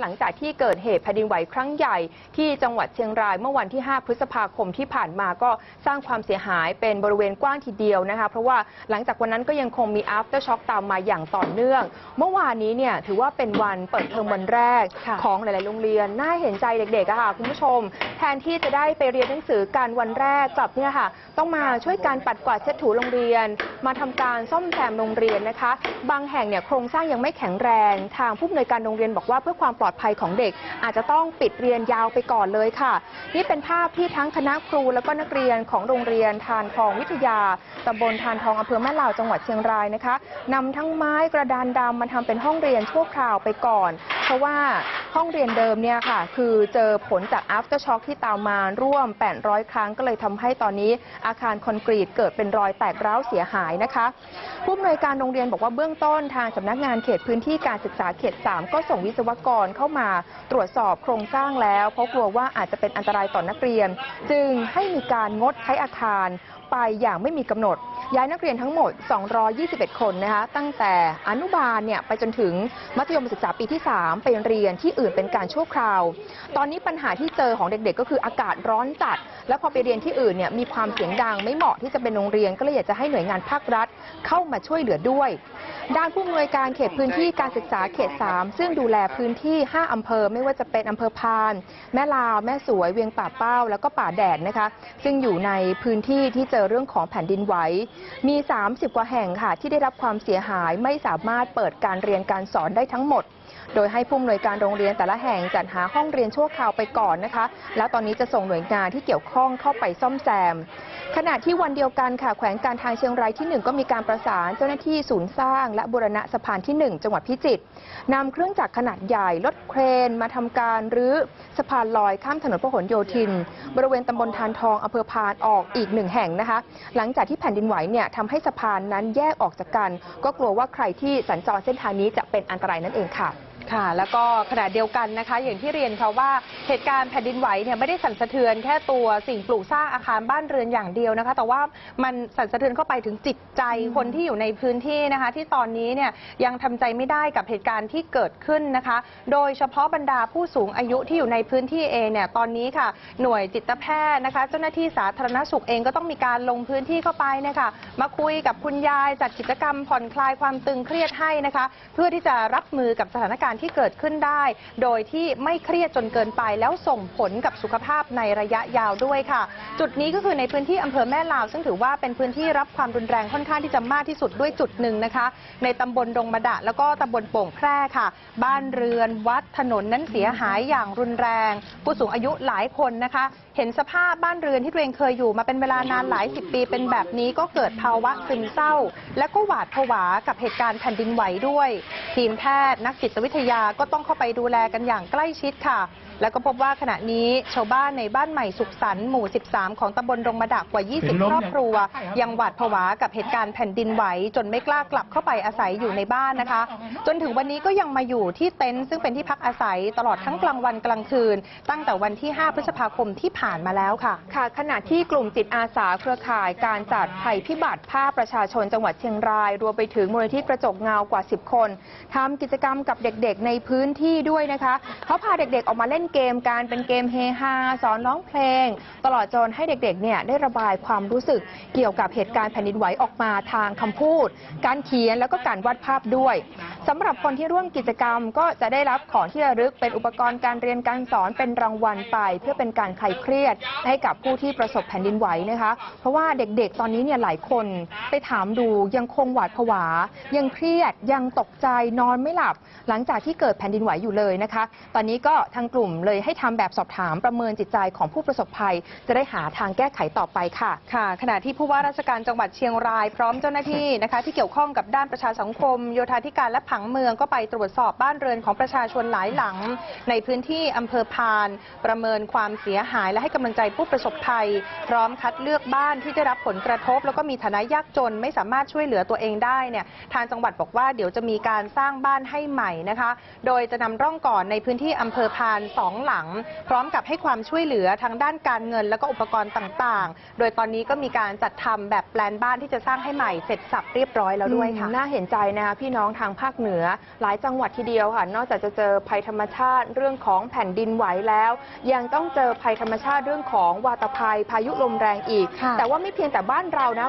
หลังจากที่เกิดเหตุแผ่นดินไหวครั้งใหญ่ที่จังหวัดเชียงรายเมื่อวันที่ 5 พฤษภาคมที่ผ่านมาก็สร้างความเสียหายเป็นบริเวณกว้างทีเดียวนะคะ เพราะว่าหลังจากวันนั้นก็ยังคงมี after shock ตามมาอย่างต่อเนื่อง เมื่อวานนี้เนี่ยถือว่าเป็นวันเปิดเทอมวันแรกค่ะของหลาย ๆ โรงเรียน น่าเห็นใจเด็กๆอะค่ะคุณผู้ชม แทนที่จะได้ไปเรียนหนังสือกันวันแรกกลับเนี่ยค่ะ ต้องมาช่วยการปัดกวาดเช็ดถูโรงเรียน มาทำการซ่อมแซมโรงเรียนนะคะ บางแห่งเนี่ยโครงสร้างยังไม่แข็งแรง ทางผู้อำนวยการโรงเรียนบอกว่าเพื่อความปลอดภัยของเด็ก อาจจะต้องปิดเรียนยาวไปก่อนเลยค่ะ นี่เป็นภาพที่ทั้งคณะครูแล้วก็นักเรียนของโรงเรียนทานทองวิทยาตำบลทานทองอำเภอแม่ลาวจังหวัดเชียงรายนะคะนำทั้งไม้กระดานดำมาทำเป็นห้องเรียนชั่วคราวไปก่อน เพราะว่าห้องเรียนเดิมเนี่ยค่ะ คือเจอผลจาก after shock ที่ตามมาร่วม 800 ครั้งก็เลยทำให้ตอนนี้อาคารคอนกรีตเกิดเป็นรอยแตกร้าวเสียหายนะคะผู้อำนวยการโรงเรียนบอกว่าเบื้องต้นทางสำนักงานเขตพื้นที่การศึกษาเขต 3 ก็ส่งวิศวกรเข้ามาตรวจสอบโครงสร้างแล้ว เพราะกลัวว่าอาจจะเป็นอันตรายต่อนนักเรียน จึงให้มีการงดใช้อาคาร ไปอย่างไม่มีกำหนด ย้ายนักเรียนทั้งหมด 221 คนนะคะ ตั้งแต่อนุบาลเนี่ยไปจนถึงมัธยมศึกษาปีที่ 3 ไปเรียนที่อื่นเป็นการชั่วคราว ตอนนี้ปัญหาที่เจอของเด็กๆ ก็คืออากาศร้อนจัด แล้วพอไปเรียนที่อื่นเนี่ยมีความเสียงดังไม่เหมาะที่จะเป็นโรงเรียน ก็เลยอยากจะให้หน่วยงานภาครัฐเข้ามาช่วยเหลือด้วย ด้านผู้อำนวยการเขตพื้นที่การศึกษาเขต 3 ซึ่งดูแลพื้นที่ 5 อำเภอ ไม่ว่าจะเป็นอำเภอพาน แม่ลาว แม่สวย เวียงป่าเป้า แล้วก็ป่าแดดนะคะ ซึ่งอยู่ในพื้นที่ที่เจอเรื่องของแผ่นดินไหว มี 30 กว่าแห่งค่ะที่ได้รับความเสียหายไม่สามารถเปิดการเรียนการสอนได้ทั้งหมด โดยให้ผู้อำนวยการโรงเรียนแต่ละแห่งจัดหาห้องเรียนชั่วคราวไปก่อนนะคะ แล้วตอนนี้จะส่งหน่วยงานที่เกี่ยวข้องเข้าไปซ่อมแซม ขณะที่วันเดียวกันค่ะแขวงการทางเชียงรายที่ 1 ก็มีการประสานเจ้าหน้าที่ศูนย์สร้าง และบูรณะสะพานที่ 1 จังหวัดพิจิตรนำเครื่องจักรขนาดใหญ่รถเครน มาทำการรื้อสะพานลอยข้ามถนนพหลโยธิน บริเวณตำบลทานทองอำเภอพานออกอีกหนึ่งแห่งนะคะ หลังจากที่แผ่นดินไหวเนี่ยทำให้สะพานนั้นแยกออกจากกัน ก็กลัวว่าใครที่สัญจรเส้นทางนี้จะเป็นอันตรายนั่นเองค่ะค่ะ แล้วก็ขณะเดียวกันนะคะ อย่างที่เรียนค่ะว่าเหตุการณ์แผ่นดินไหวเนี่ยไม่ได้สั่นสะเทือนแค่ตัวสิ่งปลูกสร้างอาคารบ้านเรือนอย่างเดียวนะคะ แต่ว่ามันสั่นสะเทือนเข้าไปถึงจิตใจคนที่อยู่ในพื้นที่นะคะ ที่ตอนนี้เนี่ยยังทำใจไม่ได้กับเหตุการณ์ที่เกิดขึ้นนะคะ โดยเฉพาะบรรดาผู้สูงอายุที่อยู่ในพื้นที่เองเนี่ยตอนนี้ค่ะ หน่วยจิตแพทย์นะคะ เจ้าหน้าที่สาธารณสุขเองก็ต้องมีการลงพื้นที่เข้าไปนะคะมาคุยกับคุณยายจัดกิจกรรมผ่อนคลายความตึงเครียดให้นะคะ เพื่อที่จะรับมือกับสถานการณ์ที่เกิดขึ้นได้ โดยที่ไม่เครียดจนเกินไป แล้วส่งผลกับสุขภาพในระยะยาวด้วยค่ะ จุดนี้ก็คือในพื้นที่อำเภอแม่ลาว ซึ่งถือว่าเป็นพื้นที่รับความรุนแรงค่อนข้างที่จะมากที่สุดด้วยจุดหนึ่งนะคะ ในตำบลดงมะดะ แล้วก็ตำบลโป่งแพร่ค่ะ บ้านเรือนวัดถนนนั้นเสียหายอย่างรุนแรง ผู้สูงอายุหลายคนนะคะ เห็นสภาพบ้านเรือนที่ตัวเองเคยอยู่มาเป็นเวลานานหลายสิบปีเป็นแบบนี้ก็เกิดภาวะซึมเศร้า และก็หวาดผวากับเหตุการณ์แผ่นดินไหวด้วย ทีมแพทย์นักจิตวิทยาก็ต้องเข้าไปดูแลกันอย่างใกล้ชิดค่ะ แล้วก็พบว่าขณะนี้ชาวบ้านในบ้านใหม่สุขสันต์หมู่ 13 ของตำบลดงมะดะกว่า 20 ครอบครัว ยังหวาดผวากับเหตุการณ์แผ่นดินไหว จนไม่กล้ากลับเข้าไปอาศัยอยู่ในบ้านนะคะ จนถึงวันนี้ก็ยังมาอยู่ที่เต็นท์ซึ่งเป็นที่พักอาศัยตลอดทั้งกลางวันกลางคืน ตั้งแต่วันที่ 5 พฤษภาคมที่ผ่านมาแล้วค่ะ ค่ะ ขณะที่กลุ่มจิตอาสาเครือข่ายการจัดภัยพิบัติภาคประชาชนจังหวัดเชียงราย รวมไปถึงมูลนิธิกระจกเงากว่า 10 คนทำกิจกรรมกับเด็กๆ ในพื้นที่ด้วยนะคะเขาพาเด็กๆออกมาเล่นเกมการเป็นเกมเฮฮาสอนร้องเพลง ตลอดจนให้เด็กๆเนี่ยได้ระบายความรู้สึกเกี่ยวกับเหตุการณ์แผ่นดินไหวออกมาทางคำพูด การเขียนแล้วก็การวาดภาพด้วยสำหรับคนที่ร่วมกิจกรรมก็จะได้รับของที่ระลึกเป็นอุปกรณ์การเรียนการสอนเป็นรางวัลไป เพื่อเป็นการคลายเครียดให้กับผู้ที่ประสบแผ่นดินไหวนะคะ เพราะว่าเด็กๆ ตอนนี้เนี่ยหลายคนไปถามดูยังคงหวาดผวา ยังเครียดยังตกใจนอนไม่หลับ หลังจากที่เกิดแผ่นดินไหวอยู่เลยนะคะ ตอนนี้ก็ทางกลุ่มเลยให้ทำแบบสอบถามประเมินจิตใจของผู้ประสบภัย จะได้หาทางแก้ไขต่อไปค่ะ ค่ะ ขณะที่ผู้ว่าราชการจังหวัดเชียงรายพร้อมเจ้าหน้าที่นะคะที่เกี่ยวข้องกับด้านประชาสังคม โยธาธิการและผังเมืองก็ไปตรวจสอบบ้านเรือนของประชาชนหลายหลัง ในพื้นที่อำเภอพาน ประเมินความเสียหายและให้กำลังใจผู้ประสบภัย พร้อมคัดเลือกบ้านที่ได้รับผลกระทบ แล้วก็มีฐานะยากจนไม่สามารถช่วยเหลือตัวเองได้เนี่ยทางจังหวัดบอกว่าเดี๋ยวจะมีการสร้างบ้านให้ใหม่นะคะ โดยจะนำร่องก่อนในพื้นที่อำเภอพานองหลัง พร้อมกับให้ความช่วยเหลือทางด้านการเงิน แล้วก็อุปกรณ์ต่างๆ โดยตอนนี้ก็มีการจัดทำแบบแปลนบ้านที่จะสร้างให้ใหม่เสร็จสับเรียบร้อยแล้วด้วยค่ะอืมน่าเห็นใจนะคะพี่น้องทางภาคเหนือ หลายจังหวัดทีเดียวค่ะ นอกจากจะเจอภัยธรรมชาติเรื่องของแผ่นดินไหวแล้ว ยังต้องเจอภัยธรรมชาติเรื่องของวาตภัยพายุลมแรงอีกค่ะแต่ว่าไม่เพียงแต่บ้านเรานะ